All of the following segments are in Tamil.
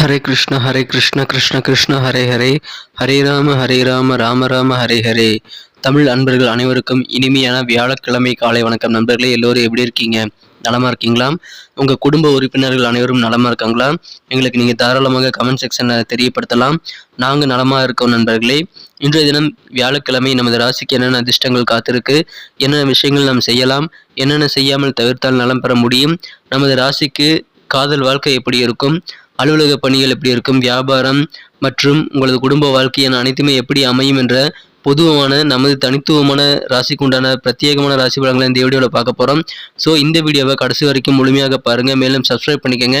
ஹரே கிருஷ்ண ஹரே கிருஷ்ண கிருஷ்ண கிருஷ்ண ஹரே ஹரே. ஹரே ராம ஹரே ராம ராம ராம ஹரே ஹரே. தமிழ் அன்பர்கள் அனைவருக்கும் இனிமையான வியாழக்கிழமை காலை வணக்கம். நண்பர்களே எல்லோரும் எப்படி இருக்கீங்க? நலமாக இருக்கீங்களா? உங்கள் குடும்ப உறுப்பினர்கள் அனைவரும் நலமாக இருக்காங்களா? எங்களுக்கு நீங்கள் தாராளமாக கமெண்ட் செக்ஷனில் தெரியப்படுத்தலாம். நாங்கள் நலமாக இருக்கோம் நண்பர்களே. இன்றைய தினம் வியாழக்கிழமை நமது ராசிக்கு என்னென்ன அதிர்ஷ்டங்கள் காத்திருக்கு என்னென்ன விஷயங்கள் நாம் செய்யலாம் என்னென்ன செய்யாமல் தவிர்த்தால் நலம் பெற முடியும் நமது ராசிக்கு காதல் வாழ்க்கை எப்படி இருக்கும் அலுவலக பணிகள் எப்படி இருக்கும் வியாபாரம் மற்றும் உங்களது குடும்ப வாழ்க்கை என அனைத்துமே எப்படி அமையும் என்ற பொதுவான நமது தனித்துவமான ராசிக்கு உண்டான பிரத்யேகமான ராசி பலன்களை இந்த வீடியோவில் பார்க்க போகிறோம் ஸோ இந்த வீடியோவை கடைசி வரைக்கும் முழுமையாக பாருங்கள் மேலும் சப்ஸ்கிரைப் பண்ணிக்கோங்க.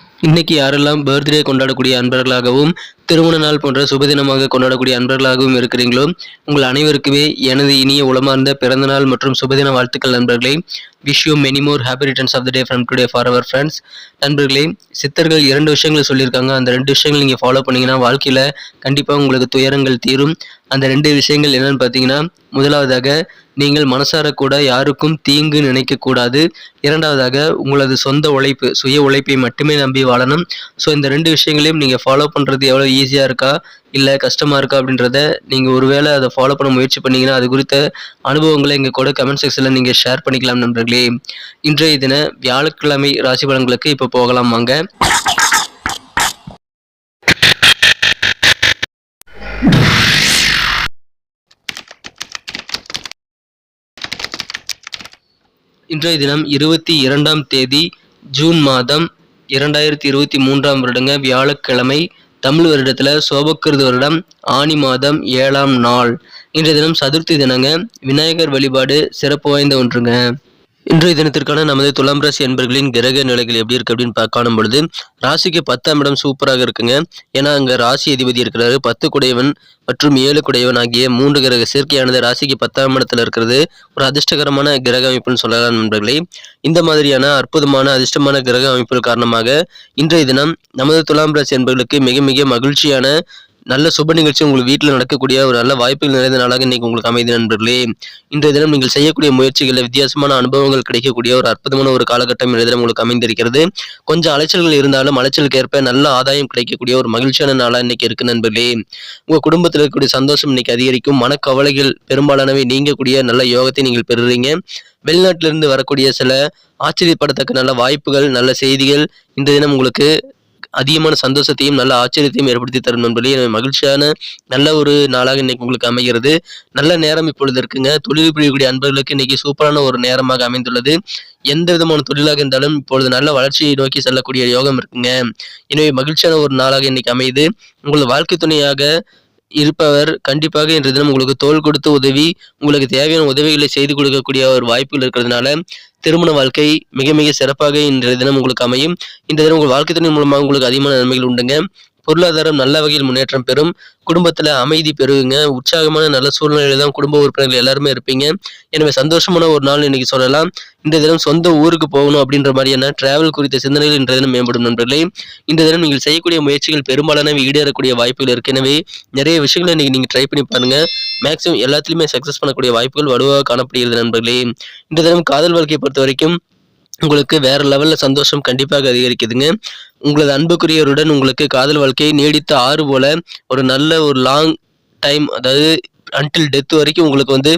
இன்னைக்கு யாரெல்லாம் பர்த்டே கொண்டாடக்கூடிய அன்பர்களாகவும் திருமண நாள் போன்ற சுபதினமாக கொண்டாடக்கூடிய அன்பர்களாகவும் இருக்கிறீங்களோ உங்கள் அனைவருக்குமே எனது இனிய உளமார்ந்த பிறந்தநாள் மற்றும் சுபதின வாழ்த்துக்கள் நண்பர்களே. Wish you many more happy returns of the day from today for our friends நண்பர்களே சித்தர்கள் இரண்டு விஷயங்களை சொல்லியிருக்காங்க. அந்த ரெண்டு விஷயங்கள் நீங்கள் ஃபாலோ பண்ணிங்கன்னா வாழ்க்கையில் கண்டிப்பாக உங்களுக்கு துயரங்கள் தீரும். அந்த ரெண்டு விஷயங்கள் என்னன்னு பார்த்தீங்கன்னா முதலாவதாக நீங்கள் மனசார கூட யாருக்கும் தீங்கு நினைக்கக்கூடாது. இரண்டாவதாக உங்களது சொந்த உழைப்பு சுய உழைப்பை மட்டுமே நம்பி வாழணும். ஸோ இந்த ரெண்டு விஷயங்களையும் நீங்கள் ஃபாலோ பண்ணுறது எவ்வளோ ஈஸியாக இருக்கா? இல்லை கஷ்டமாக இருக்கா அப்படின்றத நீங்கள் ஒருவேளை அதை ஃபாலோ பண்ண முயற்சி பண்ணீங்கன்னா அது குறித்த அனுபவங்களை எங்கள் கூட கமெண்ட் செக்ஷனில் நீங்கள் ஷேர் பண்ணிக்கலாம் நண்பர்களே. இன்றைய தின வியாழக்கிழமை ராசி பலன்களுக்கு இப்போ போகலாம் வாங்க. இன்றைய தினம் இருபத்தி இரண்டாம் தேதி ஜூன் மாதம் இரண்டாயிரத்தி இருபத்தி மூன்றாம் வருடங்க வியாழக்கிழமை தமிழ் வருடத்தில் சோபக்கிருது வருடம் ஆனி மாதம் ஏழாம் நாள். இன்றைய தினம் சதுர்த்தி தினங்க விநாயகர் வழிபாடு சிறப்பு வாய்ந்த ஒன்றுங்க. இன்றைய தினத்திற்கான நமது துலாம் ராசி என்பர்களின் கிரக நிலைகள் எப்படி இருக்கு அப்படின்னு காணும் பொழுது ராசிக்கு பத்தாம் இடம் சூப்பராக இருக்குங்க. ஏன்னா அங்க ராசி அதிபதி இருக்கிறாரு. பத்து குடையவன் மற்றும் ஏழு குடையவன் ஆகிய மூன்று கிரக சேர்க்கையானது ராசிக்கு பத்தாம் இடத்துல இருக்கிறது. ஒரு அதிர்ஷ்டகரமான கிரக அமைப்புன்னு சொல்லலாம் நண்பர்களே. இந்த மாதிரியான அற்புதமான அதிர்ஷ்டமான கிரக அமைப்புகள் காரணமாக இன்றைய தினம் நமது துலாம் ராசி என்பர்களுக்கு மிக மிக மகிழ்ச்சியான நல்ல சுப நிகழ்ச்சி உங்கள் வீட்டில் நடக்கக்கூடிய ஒரு நல்ல வாய்ப்புகள் நிறைந்த நாளாக இன்னைக்கு உங்களுக்கு அமைதி நண்பர்களே. இன்றைய தினம் நீங்கள் செய்யக்கூடிய முயற்சிகளில் வித்தியாசமான அனுபவங்கள் கிடைக்கக்கூடிய ஒரு அற்புதமான ஒரு காலகட்டம் இன்றைய தினம் உங்களுக்கு அமைந்திருக்கிறது. கொஞ்சம் அலைச்சல்கள் இருந்தாலும் அலைச்சலுக்கு ஏற்ப நல்ல ஆதாயம் கிடைக்கக்கூடிய ஒரு மகிழ்ச்சியான நாளாக இன்னைக்கு இருக்கு நண்பர்களே. உங்கள் குடும்பத்தில் இருக்கக்கூடிய சந்தோஷம் இன்னைக்கு அதிகரிக்கும். மனக்கவலைகள் பெரும்பாலானவை நீங்கக்கூடிய நல்ல யோகத்தை நீங்கள் பெறுறீங்க. வெளிநாட்டிலிருந்து வரக்கூடிய சில ஆச்சரியப்படத்தக்க நல்ல வாய்ப்புகள் நல்ல செய்திகள் இந்த தினம் உங்களுக்கு அதிகமான சந்தோஷத்தையும் நல்ல ஆச்சரியத்தையும் ஏற்படுத்தி தரும் நண்பர்களே. மகிழ்ச்சியான நல்ல ஒரு நாளாக இன்னைக்கு உங்களுக்கு அமைகிறது. நல்ல நேரம் இப்பொழுது இருக்குங்க. தொழில் புரியக்கூடிய அன்பர்களுக்கு இன்னைக்கு சூப்பரான ஒரு நேரமாக அமைந்துள்ளது. எந்த விதமான தொழிலாக இருந்தாலும் இப்பொழுது நல்ல வளர்ச்சியை நோக்கி செல்லக்கூடிய யோகம் இருக்குங்க. எனவே மகிழ்ச்சியான ஒரு நாளாக இன்னைக்கு அமையுது. உங்கள் வாழ்க்கை துணையாக இருப்பவர் கண்டிப்பாக இன்று தினம் உங்களுக்கு தோல் கொடுத்து உதவி உங்களுக்கு தேவையான உதவிகளை செய்து கொடுக்கக்கூடிய ஒரு வாய்ப்புகள் இருக்கிறதுனால திருமண வாழ்க்கை மிக மிக சிறப்பாக இன்றைய தினம் உங்களுக்கு அமையும். இந்த தினம் உங்கள் வாழ்க்கை துணை மூலமாக உங்களுக்கு அதிகமான நன்மைகள் உண்டுங்க. பொருளாதாரம் நல்ல வகையில் முன்னேற்றம் பெறும். குடும்பத்தில் அமைதி பெறுவீங்க உற்சாகமான நல்ல சூழ்நிலையில தான் குடும்ப உறுப்பினர்கள் எல்லாருமே இருப்பீங்க. எனவே சந்தோஷமான ஒரு நாள் இன்னைக்கு சொல்லலாம். இந்த தினம் சொந்த ஊருக்கு போகணும் அப்படின்ற மாதிரியான டிராவல் குறித்த சிந்தனைகள் இன்றைய தினம் மேம்படும் நண்பர்களே. இந்த தினம் நீங்கள் செய்யக்கூடிய முயற்சிகள் பெரும்பாலானவை ஈடேறக்கூடிய வாய்ப்புகள் இருக்கு. எனவே நிறைய விஷயங்களை இன்னைக்கு நீங்கள் ட்ரை பண்ணி பாருங்க. மேக்ஸிமம் எல்லாத்துலேயுமே சக்ஸஸ் பண்ணக்கூடிய வாய்ப்புகள் வலுவாக காணப்படுகிறது நண்பர்களே. இந்த தினம் காதல் வாழ்க்கையை பொறுத்த வரைக்கும் உங்களுக்கு வேற லெவல்ல சந்தோஷம் கண்டிப்பாக அதிகரிக்குதுங்க. உங்களது அன்புக்குரியவருடன் உங்களுக்கு காதல் வாழ்க்கையை நீடித்த ஆறு போல ஒரு நல்ல ஒரு லாங் டைம் அதாவது அன்டில் டெத் வரைக்கும் உங்களுக்கு வந்து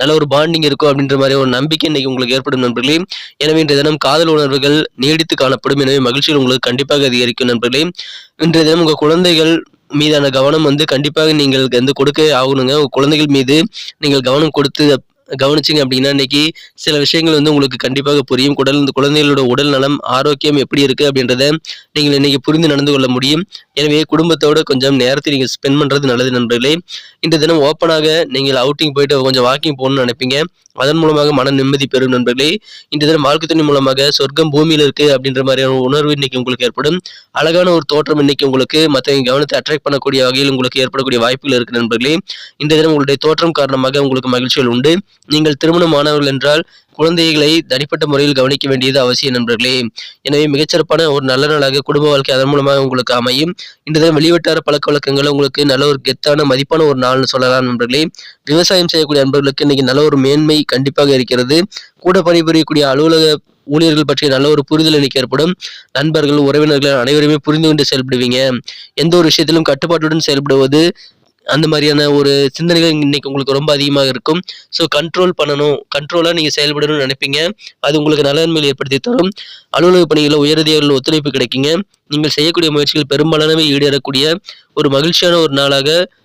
நல்ல ஒரு பாண்டிங் இருக்கும் அப்படின்ற மாதிரி ஒரு நம்பிக்கை இன்னைக்கு உங்களுக்கு ஏற்படும் நண்பர்களே. எனவே இன்றைய தினம் காதல் உணர்வுகள் நீடித்து காணப்படும். எனவே மகிழ்ச்சிகள் உங்களுக்கு கண்டிப்பாக அதிகரிக்கும் நண்பர்களே. இன்றைய தினம் உங்கள் குழந்தைகள் மீதான கவனம் வந்து கண்டிப்பாக நீங்கள் வந்து கொடுக்கவே ஆகணுங்க. உங்கள் குழந்தைகள் மீது நீங்கள் கவனம் கொடுத்து கவனிச்சிங்க அப்படின்னா, இன்னைக்கு சில விஷயங்கள் வந்து உங்களுக்கு கண்டிப்பாக புரியும். குடல் இந்த குழந்தைகளோட உடல் நலம், ஆரோக்கியம் எப்படி இருக்குது அப்படின்றத நீங்கள் இன்னைக்கு புரிந்து நடந்து கொள்ள முடியும். எனவே குடும்பத்தோட கொஞ்சம் நேரத்தை நீங்கள் ஸ்பெண்ட் பண்ணுறது நல்லது நண்பர்களே. இந்த தினம் ஓப்பனாக நீங்கள் அவுட்டிங் போயிட்டு கொஞ்சம் வாக்கிங் போகணும்னு நினைப்பீங்க. அதன் மூலமாக மன நிம்மதி பெறும் நண்பர்களே. இந்த தினம் வாழ்க்கை துணி மூலமாக சொர்க்கம் பூமியில் இருக்கு அப்படின்ற மாதிரியான உணர்வு இன்னைக்கு உங்களுக்கு ஏற்படும். அழகான ஒரு தோற்றம் இன்னைக்கு உங்களுக்கு மற்றவங்க கவனத்தை அட்ராக்ட் பண்ணக்கூடிய வகையில் உங்களுக்கு ஏற்படக்கூடிய வாய்ப்புகள் இருக்கு நண்பர்களே. இந்த தினம் உங்களுடைய தோற்றம் காரணமாக உங்களுக்கு மகிழ்ச்சிகள் உண்டு. நீங்கள் திருமணமானவர்கள் என்றால் குழந்தைகளை தனிப்பட்ட முறையில் கவனிக்க வேண்டியது அவசியம் நண்பர்களே. எனவே மிகச்சிறப்பான ஒரு நல்ல நாளாக குடும்ப வாழ்க்கை அதன் மூலமாக உங்களுக்கு அமையும். இன்று தினம் வெளிவட்டார பழக்கவழக்கங்கள் உங்களுக்கு நல்ல ஒரு கெத்தான மதிப்பான ஒரு நாள்னு சொல்லலாம் நண்பர்களே. விவசாயம் செய்யக்கூடிய நண்பர்களுக்கு இன்னைக்கு நல்ல ஒரு மேன்மை கண்டிப்பாக இருக்கிறது. கூட பணிபுரியக்கூடிய அலுவலக ஊழியர்கள் பற்றிய நல்ல ஒரு புரிதல் இன்னைக்கு ஏற்படும். நண்பர்கள், உறவினர்கள் அனைவருமே புரிந்து கொண்டு செயல்படுவீங்க. எந்த ஒரு விஷயத்திலும் கட்டுப்பாட்டுடன் செயல்படுவது அந்த மாதிரியான ஒரு சிந்தனைகள் இன்னைக்கு உங்களுக்கு ரொம்ப அதிகமாக இருக்கும். ஸோ கண்ட்ரோல் பண்ணணும். கண்ட்ரோலாக நீங்கள் செயல்படணும்னு நினைப்பீங்க. அது உங்களுக்கு நலன்மையில் ஏற்படுத்தி தரும். அலுவலக பணிகளில் உயரதிகாரிகள் ஒத்துழைப்பு கிடைக்குங்க. நீங்கள் செய்யக்கூடிய முயற்சிகள் பெரும்பாலானவை ஈடேறக்கூடிய ஒரு மகிழ்ச்சியான ஒரு நாளாக,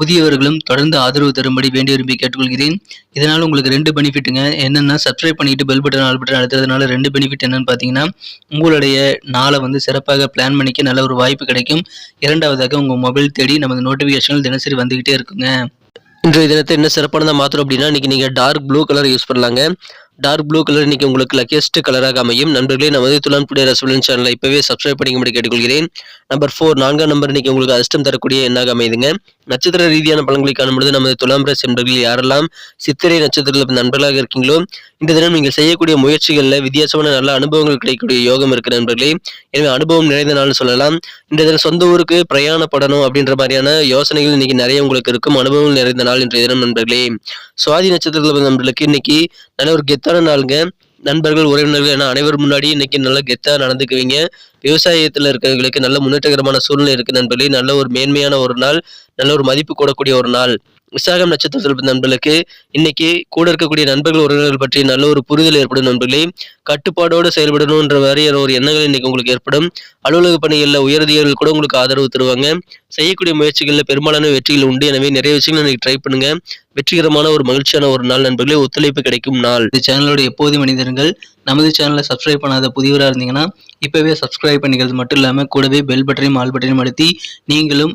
புதியவர்களும் தொடர்ந்து ஆதரவு தரும்படி வேண்டி விரும்பி கேட்டுக்கொள்கிறேன். இதனால் உங்களுக்கு ரெண்டு பெனிஃபிட்டுங்க. என்னென்னா சப்ஸ்கிரைப் பண்ணிட்டு பெல் பட்டன், ஆல் பட்டன் அழுத்துறதுனால ரெண்டு பெனிஃபிட் என்னன்னு பார்த்தீங்கன்னா, உங்களுடைய நாளை வந்து சிறப்பாக பிளான் பண்ணிக்க நல்ல ஒரு வாய்ப்பு கிடைக்கும். இரண்டாவதாக உங்கள் மொபைல் தேடி நமது நோட்டிஃபிகேஷன்கள் தினசரி வந்துகிட்டே இருக்குங்க. இன்றைய தினத்தை என்ன சிறப்பானதா மாற்றணும் அப்படின்னா, இன்றைக்கி நீங்கள் டார்க் ப்ளூ கலர் யூஸ் பண்ணலாங்க. டார்க் ப்ளூ கலர் இன்னைக்கு உங்களுக்கு லக்கியஸ்ட் கலராக அமையும். நண்பர்களே நமது துலாம் புடைய ரசூலன் சேனலை இப்போவே சப்ஸ்கிரைப் பண்ணிக்கும்படி கேட்டுக்கொள்கிறேன். நம்பர் ஃபோர் நான்காம் நம்பர் இன்னைக்கு உங்களுக்கு அதிர்ஷ்டம் தரக்கூடிய எண்ணாக அமைதுங்க நட்சத்திர ரீதியான பலன்களை காணும்பொழுது நமது துலாம் ராசி யாரெல்லாம் சித்திரை நட்சத்திரத்தில் நண்பர்களாக இருக்கீங்களோ, இந்த தினம் நீங்கள் செய்யக்கூடிய முயற்சிகளில் வித்தியாசமான நல்ல அனுபவங்கள் கிடைக்கக்கூடிய யோகம் இருக்கு நண்பர்களே. எனவே அனுபவம் நிறைந்த நாள்னு சொல்லலாம். இந்த தினம் சொந்த ஊருக்கு பிரயாணப்படணும் அப்படின்ற மாதிரியான யோசனைகள் இன்னைக்கு நிறைய உங்களுக்கு இருக்கும். அனுபவங்கள் நிறைந்த நாள் இன்றைய தினம் நண்பர்களே. சுவாதி நட்சத்திரத்தில் நண்பர்களுக்கு இன்னைக்கு நல்ல ஒரு கெத்தான நாளுங்க. நண்பர்கள், உறவினர்கள் என அனைவர் முன்னாடி இன்னைக்கு நல்லா கெத்தாக நடந்துக்குவீங்க. விவசாயத்தில் இருக்கிறவங்களுக்கு நல்ல முன்னேற்றகரமான சூழ்நிலை இருக்குது நண்பர்களே. நல்ல ஒரு மேன்மையான ஒரு நாள். நல்ல ஒரு மதிப்பு கூடக்கூடிய ஒரு நாள். விசாகம் நட்சத்திரத்தில் நண்பர்களுக்கு இன்னைக்கு கூட இருக்கக்கூடிய நண்பர்கள், உறவினர்கள் பற்றி நல்ல ஒரு புரிதல் ஏற்படும் நண்பர்களே. கட்டுப்பாடோடு செயல்படணுன்ற மாதிரியான ஒரு எண்ணங்கள் இன்னைக்கு உங்களுக்கு ஏற்படும். அலுவலக பணிகளில் உயரதிகாரிகள் கூட உங்களுக்கு ஆதரவு தருவாங்க. செய்யக்கூடிய முயற்சிகளில் பெரும்பாலான வெற்றிகள் உண்டு. எனவே நிறைய விஷயங்கள் இன்னைக்கு ட்ரை பண்ணுங்க. வெற்றிகரமான ஒரு மகிழ்ச்சியான ஒரு நாள் நண்பர்களே. ஒத்துழைப்பு கிடைக்கும் நாள். இந்த சேனலோட எப்போதும் மனிதர்கள் நமது சேனலை சப்ஸ்கிரைப் பண்ணாத புதியவராக இருந்தீங்கன்னா, இப்போவே சப்ஸ்கிரைப் பண்ணிக்கிறது மட்டும் இல்லாமல் கூடவே பெல் பட்டனையும், ஆல் பட்டனையும் அழுத்தி நீங்களும்